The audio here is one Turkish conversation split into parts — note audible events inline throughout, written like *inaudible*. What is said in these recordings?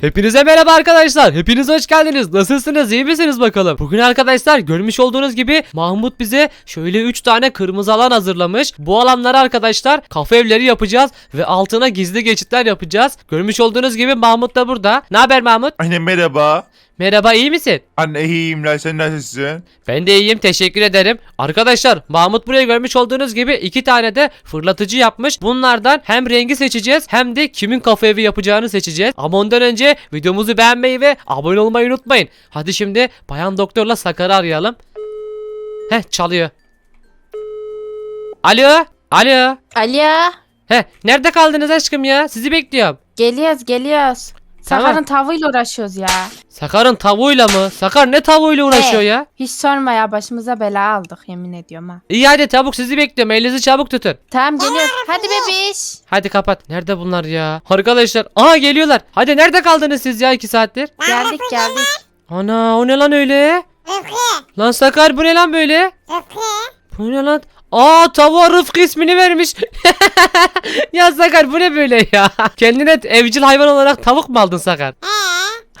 Hepinize merhaba arkadaşlar. Hepiniz hoş geldiniz. Nasılsınız? İyi misiniz bakalım? Bugün arkadaşlar görmüş olduğunuz gibi Mahmut bize şöyle 3 tane kırmızı alan hazırlamış. Bu alanlara arkadaşlar kafe evleri yapacağız ve altına gizli geçitler yapacağız. Görmüş olduğunuz gibi Mahmut da burada. Ne haber Mahmut? Anne merhaba. Merhaba iyi misin? Anne iyiyim lan sen nasılsın? Ben de iyiyim teşekkür ederim. Arkadaşlar Mahmut buraya görmüş olduğunuz gibi iki tane de fırlatıcı yapmış. Bunlardan hem rengi seçeceğiz hem de kimin kafe evi yapacağını seçeceğiz. Ama ondan önce videomuzu beğenmeyi ve abone olmayı unutmayın. Hadi şimdi Bayan Doktor'la Sakar'ı arayalım. Heh çalıyor. Alo. Alo. Alo. Heh nerede kaldınız aşkım ya? Sizi bekliyorum. Geliyoruz geliyoruz. Tamam. Sakar'ın tavuğuyla uğraşıyoruz ya. Sakar'ın tavuğuyla mı? Sakar ne tavuğuyla uğraşıyor He. ya? Hiç sorma ya başımıza bela aldık yemin ediyorum ha. İyi hadi çabuk sizi bekliyorum. Elinizi çabuk tutun. Tamam geliyoruz. Hadi bebiş. Hadi kapat. Nerede bunlar ya? Arkadaşlar. Aa geliyorlar. Hadi nerede kaldınız siz ya iki saattir? Geldik geldik. Ana o ne lan öyle? Rıfkı, Lan Sakar bu ne lan böyle? Rıfkı. Bu ne lan? Aa tavuğa Rıfkı ismini vermiş. *laughs* ya Sakar bu ne böyle ya? *laughs* Kendine evcil hayvan olarak tavuk mu aldın Sakar? Ee,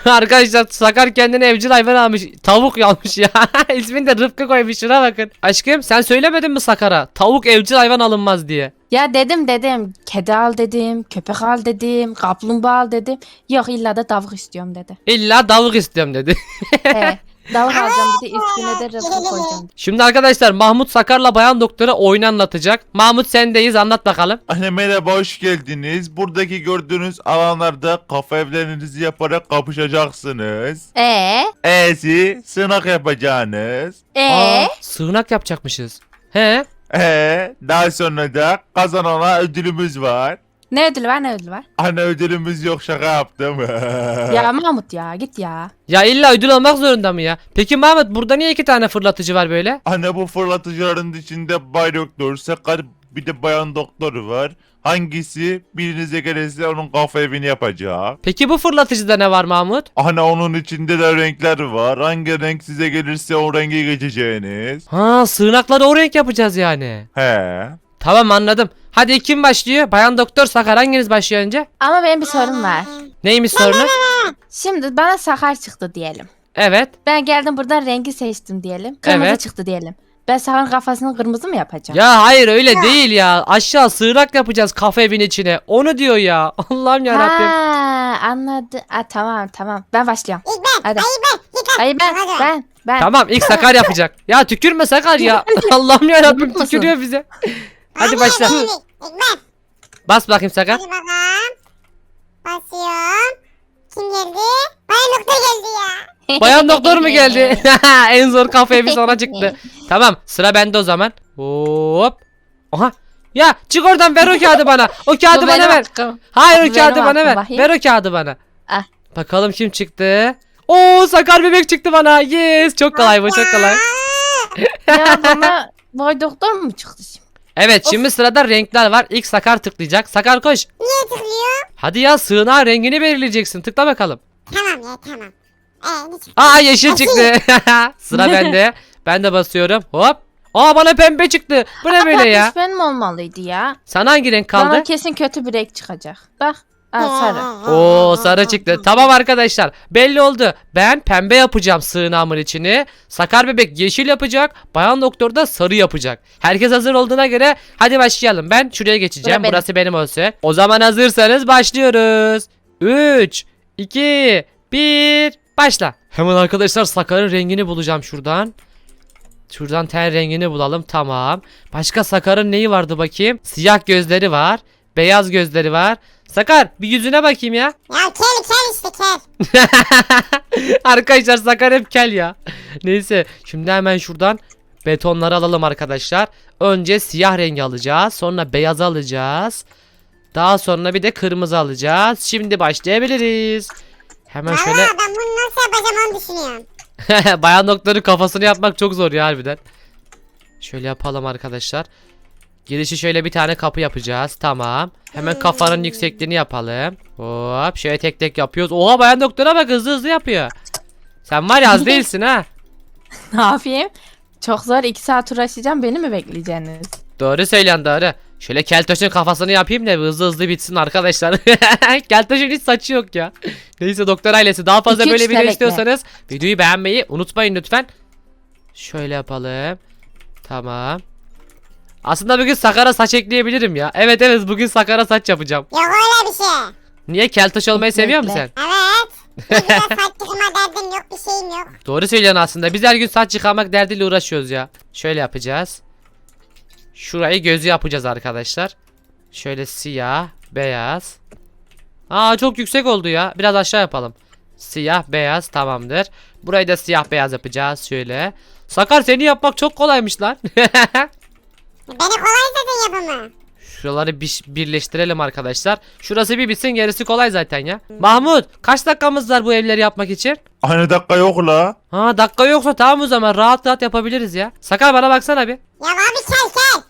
*laughs* Arkadaşlar Sakar kendine evcil hayvan almış. Tavuk almış ya. *laughs* İsmini de Rıfkı koymuş şuna bakın. Aşkım sen söylemedin mi Sakar'a? Tavuk evcil hayvan alınmaz diye. Ya dedim dedim. Kedi al dedim. Köpek al dedim. Kaplumbağa al dedim. Yok illa da tavuk istiyorum dedi. İlla tavuk istiyorum dedi. He. *laughs* Tavuk alacağım dedi. Üstüne de rızkı koyacağım. Şimdi arkadaşlar Mahmut Sakar'la Bayan Doktor'a oyun anlatacak. Mahmut sendeyiz anlat bakalım. Anne merhaba hoş geldiniz. Buradaki gördüğünüz alanlarda kafe evlerinizi yaparak kapışacaksınız. Ee? E'si sığınak yapacaksınız. Ee? Aa, sığınak yapacakmışız. He? E daha sonra da kazanana ödülümüz var. Ne ödülü var ne ödülü var? Anne ödülümüz yok şaka yaptım. *laughs* Ya Mahmut ya git ya. Ya illa ödül almak zorunda mı ya? Peki Mahmut burada niye iki tane fırlatıcı var böyle? Anne bu fırlatıcıların içinde Bay Doktor, Sakar bir de Bayan Doktor var. Hangisi birinize gelirse onun kafe evini yapacak. Peki bu fırlatıcıda ne var Mahmut? Ana onun içinde de renkler var. Hangi renk size gelirse o rengi geçeceğiniz. Ha sığınakları o renk yapacağız yani. He. Tamam anladım. Hadi kim başlıyor? Bayan Doktor Sakar hanginiz başlıyor önce? Ama benim bir sorum var. Neymiş sorunu? Şimdi bana sakar çıktı diyelim. Evet. Ben geldim buradan rengi seçtim diyelim. Kırmızı Evet. çıktı diyelim. Ben sakarın kafasını kırmızı mı yapacağım? Ya hayır öyle değil ya. Aşağı sığınak yapacağız kafe evin içine. Onu diyor ya. *laughs* Allah'ım yarabbim. Ha anladı. Ha, tamam tamam. Ben başlıyorum. ilk ben, Hadi. hayır ben. Hayır ben Hadi. ben ben. Tamam ilk Sakar yapacak. Ya tükürme Sakar ya. *laughs* Allah'ım yarabbim Yumruk musun? tükürüyor bize. Hadi başla. ben. Bas bakayım Sakar. Hadi bakalım. Basıyorum. Kim geldi? Bayan doktor geldi ya. *laughs* Bayan doktor mu geldi? *laughs* *laughs* en zor kafe evi sonra çıktı. Tamam sıra bende o zaman. Hop. Aha. Ya çık oradan ver o kağıdı bana. O kağıdı bana ver. hakkım. Hayır o kağıdı bana ver. bakayım. Ver o kağıdı bana. Ah. Bakalım kim çıktı. Oo sakar bebek çıktı bana. Yes çok kolay bu çok kolay. ya bana boy doktor mu çıktı şimdi? Evet şimdi sırada renkler var. İlk sakar tıklayacak. Sakar koş. Niye tıklıyor? Hadi ya sığınağın rengini belirleyeceksin. Tıkla bakalım. Tamam ya tamam. Ee, ne çıktı? Aa yeşil çıktı. *laughs* Sıra bende. Ben de basıyorum. Hop. Aa bana pembe çıktı. Bu ne böyle ya? Benim olmalıydı ya. Sana hangi renk kaldı? Bana kesin kötü bir renk çıkacak. Bak. Aa, sarı. Oo sarı çıktı. Tamam arkadaşlar. Belli oldu. Ben pembe yapacağım sığınağımın içini. Sakar bebek yeşil yapacak. Bayan doktor da sarı yapacak. Herkes hazır olduğuna göre hadi başlayalım. Ben şuraya geçeceğim. Bura benim. Burası benim olsun. O zaman hazırsanız başlıyoruz. 3 2 1 başla. Hemen arkadaşlar Sakar'ın rengini bulacağım şuradan. Şuradan ten rengini bulalım. Tamam. Başka Sakar'ın neyi vardı bakayım? Siyah gözleri var. Beyaz gözleri var. Sakar bir yüzüne bakayım ya. Ya kel kel işte kel. *laughs* arkadaşlar Sakar hep kel ya. Neyse şimdi hemen şuradan betonları alalım arkadaşlar. Önce siyah rengi alacağız. Sonra beyaz alacağız. Daha sonra bir de kırmızı alacağız. Şimdi başlayabiliriz. Hemen şöyle Valla ben bunu nasıl yapacağım onu düşünüyorum. *laughs* bayan doktorun kafasını yapmak çok zor ya harbiden. Şöyle yapalım arkadaşlar. Girişi şöyle bir tane kapı yapacağız. Tamam. Hemen kafanın yüksekliğini yapalım. Hop şöyle tek tek yapıyoruz. Oha bayan doktora bak hızlı hızlı yapıyor. Sen var ya az *laughs* değilsin ha. ne yapayım? Çok zor. iki saat uğraşacağım. Beni mi bekleyeceksiniz? Doğru söyleyen doğru. Şöyle keltoşun kafasını yapayım da hızlı hızlı bitsin arkadaşlar. *laughs* keltoşun hiç saçı yok ya. Neyse doktor ailesi daha fazla İki, böyle video istiyorsanız videoyu beğenmeyi unutmayın lütfen. Şöyle yapalım. Tamam. Aslında bugün Sakar'a saç ekleyebilirim ya. Evet evet bugün Sakar'a saç yapacağım. Yok öyle bir şey. Niye keltoş olmayı seviyor musun sen? Evet. *laughs* Bir de saç yıkama derdim yok bir şeyim yok. Doğru söylüyorsun aslında. Biz her gün saç yıkamak derdiyle uğraşıyoruz ya. Şöyle yapacağız. Şurayı gözü yapacağız arkadaşlar. Şöyle siyah, beyaz. Aa çok yüksek oldu ya. Biraz aşağı yapalım. Siyah, beyaz tamamdır. Burayı da siyah beyaz yapacağız şöyle. Sakar seni yapmak çok kolaymış lan. *laughs* Beni kolay zaten yapımı. Şuraları bir, birleştirelim arkadaşlar. Şurası bir bitsin gerisi kolay zaten ya. Mahmut kaç dakikamız var bu evleri yapmak için? Aynı dakika yok la. Ha dakika yoksa tamam o zaman rahat rahat yapabiliriz ya. Sakar bana baksana bir. Ya abi kel kel.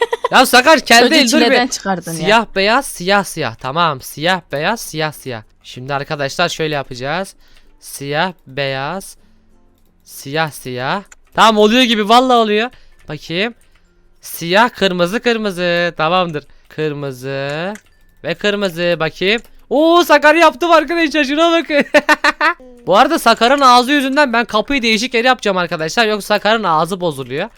*laughs* Ya Sakar kel değil dur bir. çıkardın ya. Siyah beyaz siyah siyah tamam siyah beyaz siyah siyah. Şimdi arkadaşlar şöyle yapacağız. Siyah beyaz siyah siyah. Tamam oluyor gibi vallahi oluyor. Bakayım. Siyah kırmızı kırmızı tamamdır. Kırmızı ve kırmızı bakayım. Oo Sakar yaptım arkadaşlar şuna bakın. *laughs* Bu arada Sakar'ın ağzı yüzünden ben kapıyı değişik yere yapacağım arkadaşlar. Yoksa Sakar'ın ağzı bozuluyor.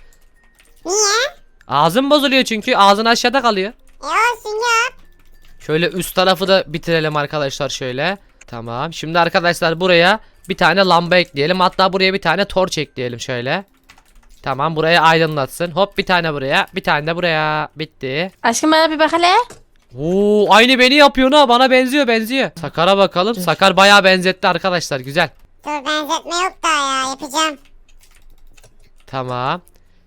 Niye? Ağzın bozuluyor çünkü ağzın aşağıda kalıyor. E olsun ya. Şöyle üst tarafı da bitirelim arkadaşlar şöyle. Tamam. Şimdi arkadaşlar buraya bir tane lamba ekleyelim. Hatta buraya bir tane torç ekleyelim şöyle. Tamam buraya aydınlatsın. Hop bir tane buraya. Bir tane de buraya. Bitti. Aşkım bana bir bak hele. Oo aynı beni yapıyor ha. Bana benziyor benziyor. Sakar'a bakalım. Dur. Sakar bayağı benzetti arkadaşlar. Güzel. Dur benzetme yok daha ya yapacağım. Tamam.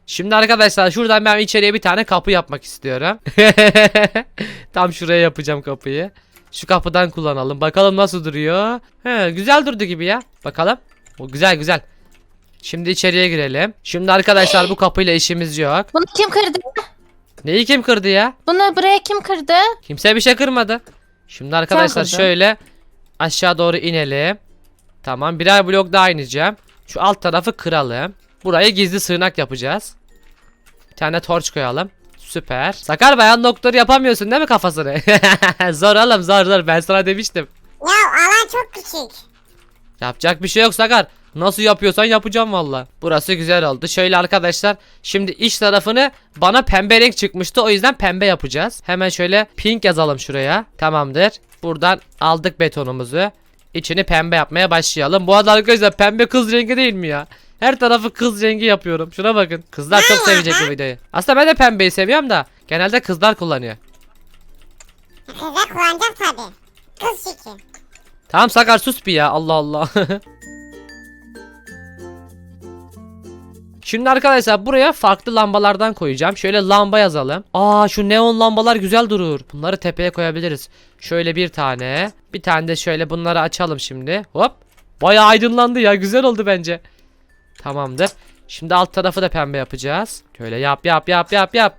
Şimdi arkadaşlar şuradan ben içeriye bir tane kapı yapmak istiyorum. *laughs* Tam şuraya yapacağım kapıyı. Şu kapıdan kullanalım. Bakalım nasıl duruyor. He, güzel durdu gibi ya. Bakalım. O güzel güzel. Şimdi içeriye girelim. Şimdi arkadaşlar bu kapıyla işimiz yok. Bunu kim kırdı? Neyi kim kırdı ya? Bunu buraya kim kırdı? Kimse bir şey kırmadı. Şimdi arkadaşlar kırdın. şöyle aşağı doğru inelim. Tamam birer blok daha ineceğim. Şu alt tarafı kıralım. Burayı gizli sığınak yapacağız. Bir tane torç koyalım. Süper. Sakar bayan doktor yapamıyorsun değil mi kafasını? *laughs* zor oğlum zor zor ben sana demiştim. Ya alan çok küçük. Yapacak bir şey yok Sakar. Nasıl yapıyorsan yapacağım valla. Burası güzel oldu. Şöyle arkadaşlar. Şimdi iç tarafını bana pembe renk çıkmıştı. O yüzden pembe yapacağız. Hemen şöyle pink yazalım şuraya. Tamamdır. Buradan aldık betonumuzu. İçini pembe yapmaya başlayalım. Bu arada arkadaşlar pembe kız rengi değil mi ya? Her tarafı kız rengi yapıyorum. Şuna bakın. Kızlar çok sevecek bu videoyu. Aslında ben de pembeyi seviyorum da. Genelde kızlar kullanıyor. Kızlar kullanacak tabi. Kız şiki. Tamam Sakar sus bir ya Allah Allah. *laughs* Şimdi arkadaşlar buraya farklı lambalardan koyacağım. Şöyle lamba yazalım. Aa şu neon lambalar güzel durur. Bunları tepeye koyabiliriz. Şöyle bir tane. Bir tane de şöyle bunları açalım şimdi. Hop. Bayağı aydınlandı ya. Güzel oldu bence. Tamamdır. Şimdi alt tarafı da pembe yapacağız. Şöyle yap yap yap yap yap.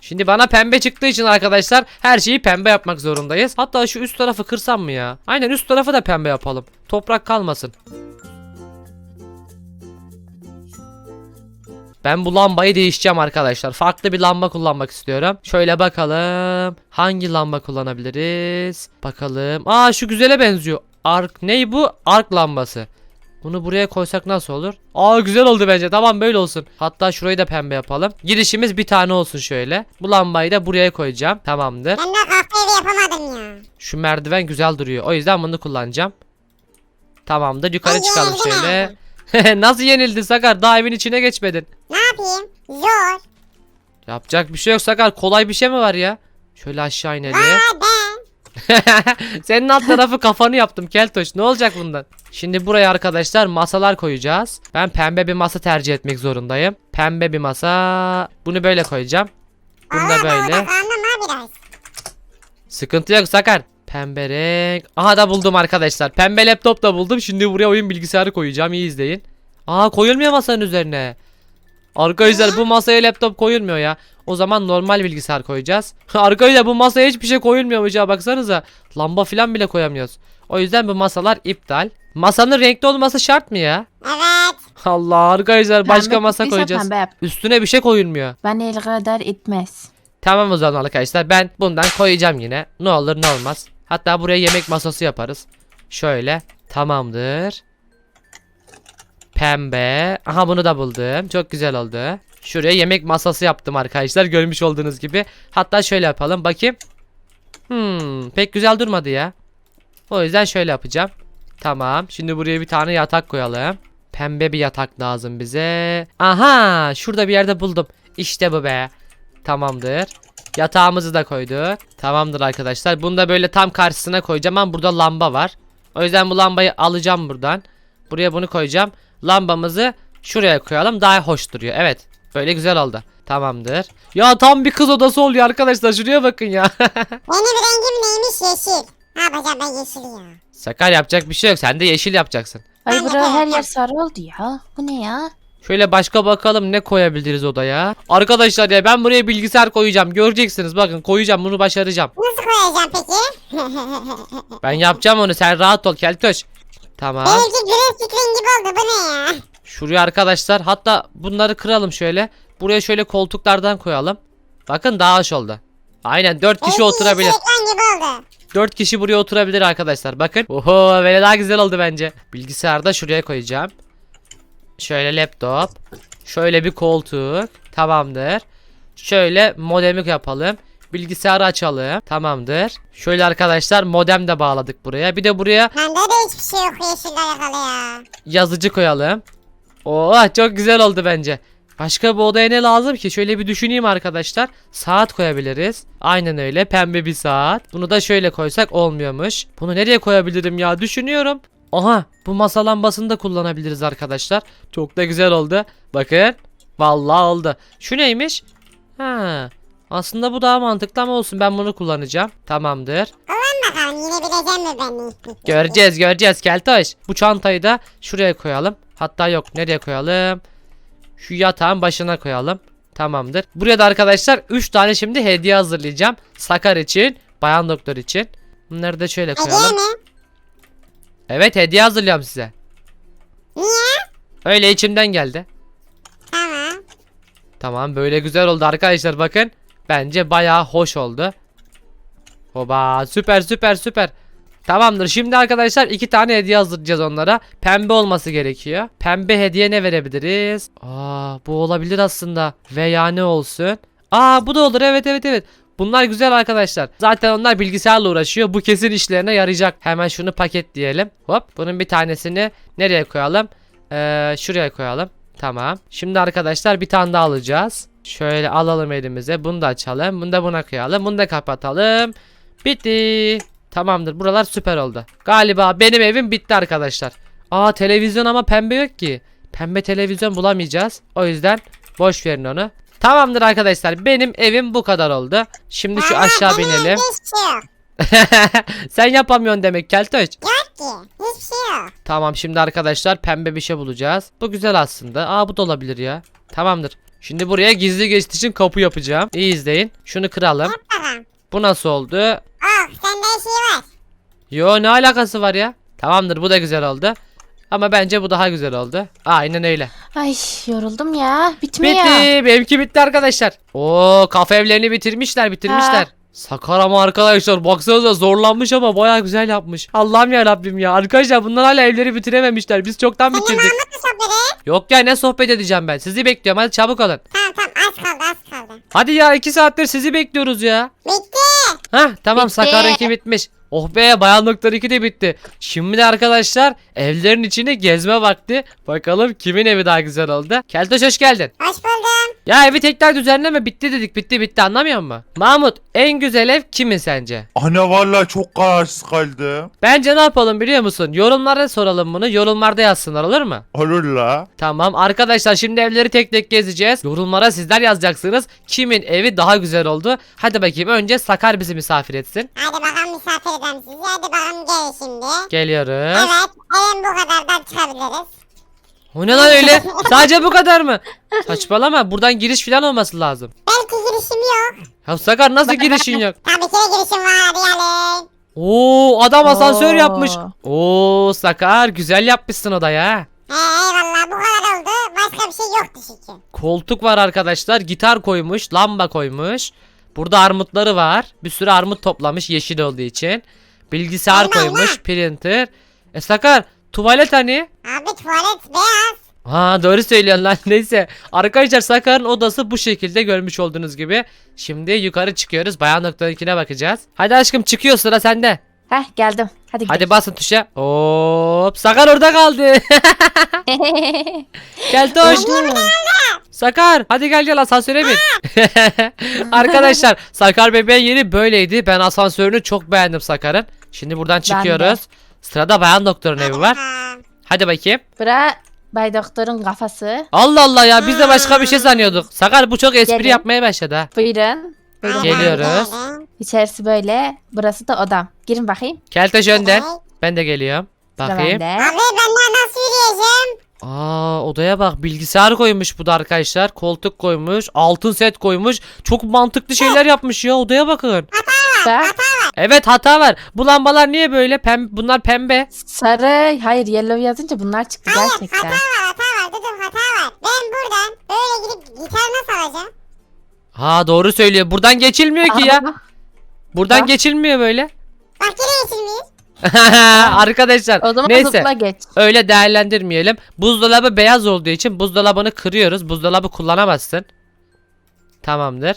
Şimdi bana pembe çıktığı için arkadaşlar her şeyi pembe yapmak zorundayız. Hatta şu üst tarafı kırsam mı ya? Aynen üst tarafı da pembe yapalım. Toprak kalmasın. Ben bu lambayı değişeceğim arkadaşlar. Farklı bir lamba kullanmak istiyorum. Şöyle bakalım. Hangi lamba kullanabiliriz? Bakalım. Aa şu güzele benziyor. Ark ney bu? Ark lambası. Bunu buraya koysak nasıl olur? Aa güzel oldu bence. Tamam böyle olsun. Hatta şurayı da pembe yapalım. Girişimiz bir tane olsun şöyle. Bu lambayı da buraya koyacağım. Tamamdır. Ben de kahve evi yapamadım ya. Şu merdiven güzel duruyor. O yüzden bunu kullanacağım. Tamamdır. Yukarı Ay, çıkalım şöyle. *laughs* Nasıl yenildi Sakar? Daha evin içine geçmedin. Yapayım? Zor. Yapacak bir şey yok Sakar. Kolay bir şey mi var ya? Şöyle aşağı inelim. Aa ben. *laughs* Senin alt tarafı kafanı yaptım Keltoş. Ne olacak bundan? Şimdi buraya arkadaşlar masalar koyacağız. Ben pembe bir masa tercih etmek zorundayım. Pembe bir masa. Bunu böyle koyacağım. Bunu da böyle. Biraz. Sıkıntı yok Sakar. Pembe renk. Aha da buldum arkadaşlar. Pembe laptop da buldum. Şimdi buraya oyun bilgisayarı koyacağım. İyi izleyin. Aa koyulmuyor masanın üzerine. Arkadaşlar bu masaya laptop koyulmuyor ya. O zaman normal bilgisayar koyacağız. *laughs* Arkadaşlar bu masaya hiçbir şey koyulmuyormuş ya baksanıza. Lamba falan bile koyamıyoruz. O yüzden bu masalar iptal. Masanın renkli olması şart mı ya? Evet. Allah arkadaşlar başka Pembe masa tuttuysa koyacağız. Pembe yap. Üstüne bir şey koyulmuyor. Ben el kadar etmez. Tamam o zaman arkadaşlar ben bundan koyacağım yine. Ne olur ne olmaz. Hatta buraya yemek masası yaparız. Şöyle. Tamamdır. Pembe. Aha bunu da buldum. Çok güzel oldu. Şuraya yemek masası yaptım arkadaşlar. Görmüş olduğunuz gibi. Hatta şöyle yapalım. Bakayım. Hmm, pek güzel durmadı ya. O yüzden şöyle yapacağım. Tamam. Şimdi buraya bir tane yatak koyalım. Pembe bir yatak lazım bize. Aha, şurada bir yerde buldum. İşte bu be. Tamamdır. Yatağımızı da koyduk. Tamamdır arkadaşlar. Bunu da böyle tam karşısına koyacağım ama burada lamba var. O yüzden bu lambayı alacağım buradan. Buraya bunu koyacağım. Lambamızı şuraya koyalım. Daha hoş duruyor. Evet. Böyle güzel oldu. Tamamdır. Ya tam bir kız odası oluyor arkadaşlar. Şuraya bakın ya. *laughs* Benim rengim neymiş yeşil. Ne yapacağım ben yeşil ya. Sakar yapacak bir şey yok. Sen de yeşil yapacaksın. Ay Ben de bura her yer sarı oldu ya. Bu ne ya? Şöyle başka bakalım ne koyabiliriz odaya. Arkadaşlar ya ben buraya bilgisayar koyacağım. Göreceksiniz bakın koyacağım bunu başaracağım. Nasıl koyacağım peki? *laughs* Ben yapacağım onu sen rahat ol Keltoş. Tamam. Benimki screen gibi oldu bu ne ya? Şuraya arkadaşlar hatta bunları kıralım şöyle. Buraya şöyle koltuklardan koyalım. Bakın daha hoş oldu. Aynen 4 kişi Benimki oturabilir. ekran gibi oldu. 4 kişi buraya oturabilir arkadaşlar. Bakın. Oho böyle daha güzel oldu bence. Bilgisayarda şuraya koyacağım. Şöyle laptop. Şöyle bir koltuk. Tamamdır. Şöyle modemi yapalım. Bilgisayarı açalım. Tamamdır. Şöyle arkadaşlar modem de bağladık buraya. Bir de buraya Bende de hiçbir şey yok yeşille alakalı ya. yazıcı koyalım. Oo çok güzel oldu bence. Başka bir odaya ne lazım ki? Şöyle bir düşüneyim arkadaşlar. Saat koyabiliriz. Aynen öyle. Pembe bir saat. Bunu da şöyle koysak olmuyormuş. Bunu nereye koyabilirim ya? Düşünüyorum. Aha bu masa lambasını da kullanabiliriz arkadaşlar. Çok da güzel oldu. Bakın. Vallahi oldu. Şu neymiş? Ha. Aslında bu daha mantıklı ama olsun ben bunu kullanacağım. Tamamdır. Kullan bakalım yine bileceğim mi beni? Göreceğiz göreceğiz Keltoş. Bu çantayı da şuraya koyalım. Hatta yok nereye koyalım? Şu yatağın başına koyalım. Tamamdır. Buraya da arkadaşlar 3 tane şimdi hediye hazırlayacağım. Sakar için, Bayan Doktor için. Bunları da şöyle Hediye koyalım. mi? Evet hediye hazırlıyorum size. Niye? Öyle içimden geldi. Tamam. Tamam böyle güzel oldu arkadaşlar bakın. Bence bayağı hoş oldu. Hoba süper süper süper. Tamamdır şimdi arkadaşlar iki tane hediye hazırlayacağız onlara. Pembe olması gerekiyor. Pembe hediye ne verebiliriz? Aa bu olabilir aslında. Veya ne olsun? Aa bu da olur evet evet evet. Bunlar güzel arkadaşlar. Zaten onlar bilgisayarla uğraşıyor. Bu kesin işlerine yarayacak. Hemen şunu paketleyelim. Hop bunun bir tanesini nereye koyalım? Ee, şuraya koyalım. Tamam. Şimdi arkadaşlar bir tane daha alacağız. Şöyle alalım elimize. Bunu da açalım. Bunu da buna koyalım. Bunu da kapatalım. Bitti. Tamamdır. Buralar süper oldu. Galiba benim evim bitti arkadaşlar. Aa televizyon ama pembe yok ki. Pembe televizyon bulamayacağız. O yüzden boş verin onu. Tamamdır arkadaşlar. Benim evim bu kadar oldu. Şimdi şu Aa, aşağı benim binelim. şey. *laughs* Sen yapamıyorsun demek Keltoş. Yok ki. Hiçbir şey yok. Tamam şimdi arkadaşlar pembe bir şey bulacağız. Bu güzel aslında. Aa bu da olabilir ya. Tamamdır. Şimdi buraya gizli geçit için kapı yapacağım. İyi izleyin. Şunu kıralım. Bakalım. Bu nasıl oldu? Oh sende şey var. Yo ne alakası var ya? Tamamdır bu da güzel oldu. Ama bence bu daha güzel oldu. Aynen öyle. Ay yoruldum ya. Bitmiyor. Bitti. Benimki bitti arkadaşlar. Oo kafe evlerini bitirmişler bitirmişler. Sakar ama arkadaşlar baksanıza zorlanmış ama baya güzel yapmış. Allah'ım ya Rabbim ya. Arkadaşlar bunlar hala evleri bitirememişler. Biz çoktan bitirdik. Yok ya ne sohbet edeceğim ben. Sizi bekliyorum hadi çabuk olun. Tamam tamam az kaldı az kaldı. Hadi ya iki saattir sizi bekliyoruz ya. Bitti. Hah tamam Bitti. Sakar'ınki bitmiş. Oh be Bayan Doktor 2 de bitti. Şimdi de arkadaşlar evlerin içine gezme vakti. Bakalım kimin evi daha güzel oldu. Keltoş hoş geldin. Hoş buldum. Ya evi tekrar düzenleme bitti dedik bitti bitti anlamıyor musun? Mahmut en güzel ev kimin sence? Ana vallahi çok kararsız kaldı. Bence ne yapalım biliyor musun? Yorumlara soralım bunu. Yorumlarda yazsınlar olur mu? Olur la. Tamam arkadaşlar şimdi evleri tek tek gezeceğiz. Yorumlara sizler yazacaksınız. Kimin evi daha güzel oldu? Hadi bakayım önce Sakar bizi misafir etsin. Hadi bakalım misafir edelim sizi. Hadi bakalım gelin şimdi. Geliyoruz. Evet evin bu kadardan çıkabiliriz. O ne lan öyle? *laughs* Sadece bu kadar mı? Saçmalama buradan giriş falan olması lazım. Belki girişim yok. Ya Sakar nasıl girişin yok? *laughs* Tabii ki de girişim var gelin. Oo adam asansör Oo. yapmış. Oo Sakar güzel yapmışsın odaya. ha. He eyvallah bu kadar oldu. bir şey yoktu çünkü. Koltuk var arkadaşlar. Gitar koymuş. Lamba koymuş. Burada armutları var. Bir sürü armut toplamış yeşil olduğu için. Bilgisayar Allah koymuş. Printer. E Sakar tuvalet hani? Abi tuvalet beyaz. Ha doğru söylüyorsun lan. *laughs* Neyse. Arkadaşlar Sakar'ın odası bu şekilde görmüş olduğunuz gibi. Şimdi yukarı çıkıyoruz. Bayan doktorun bakacağız. Hadi aşkım çıkıyor sıra sende. Heh geldim. Hadi gidelim. Hadi basın tuşa. Hop. Sakar orada kaldı. *laughs* Gel Toş. Sakar hadi gel gel asansöre bin. *laughs* Arkadaşlar Sakar bebeğin yeri böyleydi. Ben asansörünü çok beğendim Sakar'ın. Şimdi buradan çıkıyoruz. Sırada bayan doktorun evi var. Ha. Hadi bakayım. Bura Bay Doktor'un kafası. Allah Allah ya biz de başka bir şey sanıyorduk. Sakar bu çok espri Gelin. yapmaya başladı ha. Buyurun. Buyurun. Geliyoruz. İçerisi böyle. Burası da odam. Girin bakayım. Keltoş önden. Ben de geliyorum. Sıra Bakayım. bende. Abi ben daha nasıl yürüyeceğim? Aa odaya bak bilgisayar koymuş bu da arkadaşlar. Koltuk koymuş. Altın set koymuş. Çok mantıklı şeyler yapmış ya odaya bakın. Bak, Evet hata var. Bu lambalar niye böyle? Pem bunlar pembe. sarı. Hayır yellow yazınca bunlar çıktı Hayır gerçekten. hata var hata var dur hata var. Ben buradan böyle gidip gitar nasıl alacağım? Ha doğru söylüyor. Buradan geçilmiyor ki ya. Aa, *laughs* Buradan Bak. geçilmiyor böyle. Bak yine geçilmiyor. *laughs* Arkadaşlar O zaman neyse zıpla geç. öyle değerlendirmeyelim. Buzdolabı beyaz olduğu için buzdolabını kırıyoruz. Buzdolabı kullanamazsın. Tamamdır.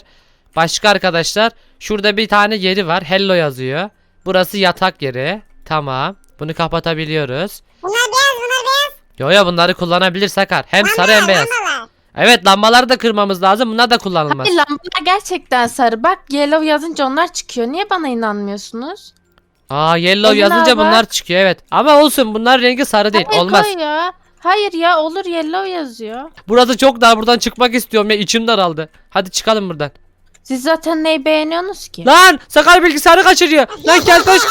Başka arkadaşlar şurada bir tane yeri var. Hello yazıyor. Burası yatak yeri. Tamam. Bunu kapatabiliyoruz. Bunlar beyaz bunlar beyaz. Yo yo bunları kullanabilir Sakar. Hem sarı hem Lambalar, beyaz. lambalar. Evet lambaları da kırmamız lazım. Bunlar da kullanılmaz. Hayır lambalar gerçekten sarı. Bak yellow yazınca onlar çıkıyor. Niye bana inanmıyorsunuz? Aa yellow Emin yazınca abi. bunlar çıkıyor evet. Ama olsun bunlar rengi sarı değil. Hayır Olmaz. ya. Hayır ya olur yellow yazıyor. Burası çok dar buradan çıkmak istiyorum ya içim daraldı. Hadi çıkalım buradan. Siz zaten neyi beğeniyorsunuz ki? Lan Sakar bilgisayarı kaçırıyor. Lan *laughs* keltoş.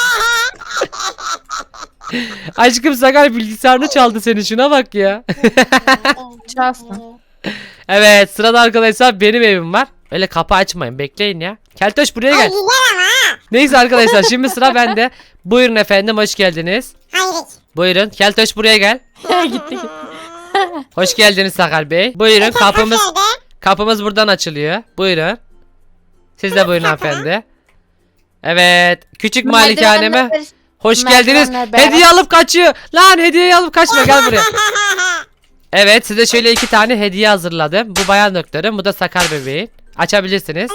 Aşkım Sakar bilgisayarını çaldı senin şuna bak ya. *laughs* Çalsın. evet sırada arkadaşlar benim evim var. Öyle kapı açmayın bekleyin ya. Keltoş buraya Ay gel. Neyse arkadaşlar şimdi sıra bende. Buyurun efendim hoş geldiniz. Hayır. Buyurun Keltoş buraya gel. gitti gitti. Hoş geldiniz Sakar Bey. Buyurun kapımız kapımız buradan açılıyor. Buyurun. Siz de buyurun hanımefendi. Evet küçük malikaneme hoş geldiniz. Hediye alıp kaçıyor. Lan hediyeyi alıp kaçma gel buraya. *laughs* Evet size şöyle iki tane hediye hazırladım. Bu bayan doktorum bu da Sakar bebeğin. Açabilirsiniz.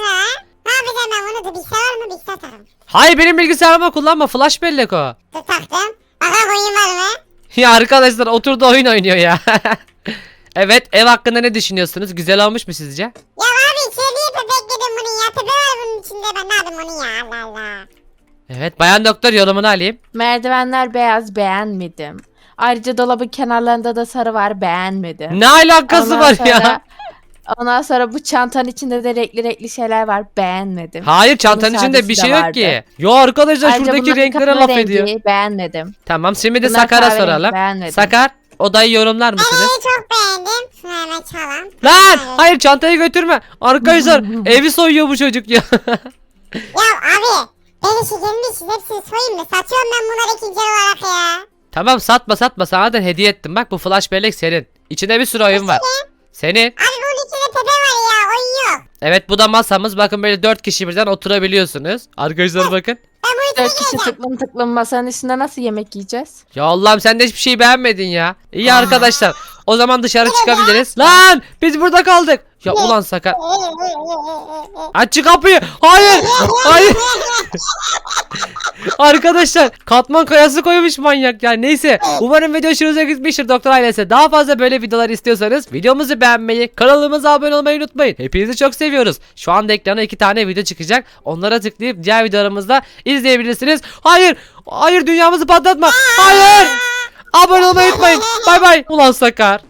Ne yapacağım ben bunu? Da bilgisayar var mı? Bilgisayar takarım. Hayır benim bilgisayarıma kullanma flash bellek o. Dur taktım. Bakalım oyun var mı? *laughs* Ya arkadaşlar oturdu oyun oynuyor ya. *laughs* evet ev hakkında ne düşünüyorsunuz? Güzel olmuş mu sizce? Ya abi bunu ya. Bunun içinde. Ben ne yapayım onu ya? Allah Allah. Evet bayan doktor yorumunu alayım. Merdivenler beyaz beğenmedim. Ayrıca dolabın kenarlarında da sarı var beğenmedim. Ne alakası Ondan var sonra- ya? Ondan sonra bu çantanın içinde de renkli renkli şeyler var beğenmedim. Hayır çantanın Bunun içinde bir sadesi şey de yok vardı. ki. Yo arkadaşlar Ayrıca şuradaki bunların renklere laf kahverengi ediyor. Beğenmedim. Tamam şimdi de Bunlar Sakar'a kahverengi, soralım. beğenmedim. Sakar odayı yorumlar mısınız? Evi çok beğendim. Hemen çalalım. Lan hayır çantayı götürme. Arkadaşlar *laughs* evi soyuyor bu çocuk ya. Ya abi. Ben işi gelmiş. Hepsini soyayım mı? Satıyorum ben bunları ikinci olarak ya. tamam satma satma sana da hediye ettim. Bak bu flash bellek senin. İçinde bir sürü oyun var. Senin. Abi bunun içinde pepe var ya. Oyun yok. Evet bu da masamız. Bakın böyle dört kişi birden oturabiliyorsunuz. Arkadaşlar bakın. Ben bunun içine Dört kişi gireceğim. tıklım tıklım masanın üstünde nasıl yemek yiyeceğiz? Ya Allah'ım sen de hiçbir şey beğenmedin ya. İyi arkadaşlar. O zaman dışarı çıkabiliriz. Lan biz burada kaldık. Ya ulan Sakar. Aç kapıyı. Hayır. Hayır. *laughs* Arkadaşlar katman kayası koymuş manyak ya. Neyse. Umarım video hoşunuza gitmiştir doktor ailesi. Daha fazla böyle videolar istiyorsanız videomuzu beğenmeyi, kanalımıza abone olmayı unutmayın. Hepinizi çok seviyoruz. Şu anda ekrana iki tane video çıkacak. Onlara tıklayıp diğer videolarımızda izleyebilirsiniz. Hayır. Hayır dünyamızı patlatma. Hayır. Abone olmayı unutmayın. Bay bay. Ulan Sakar.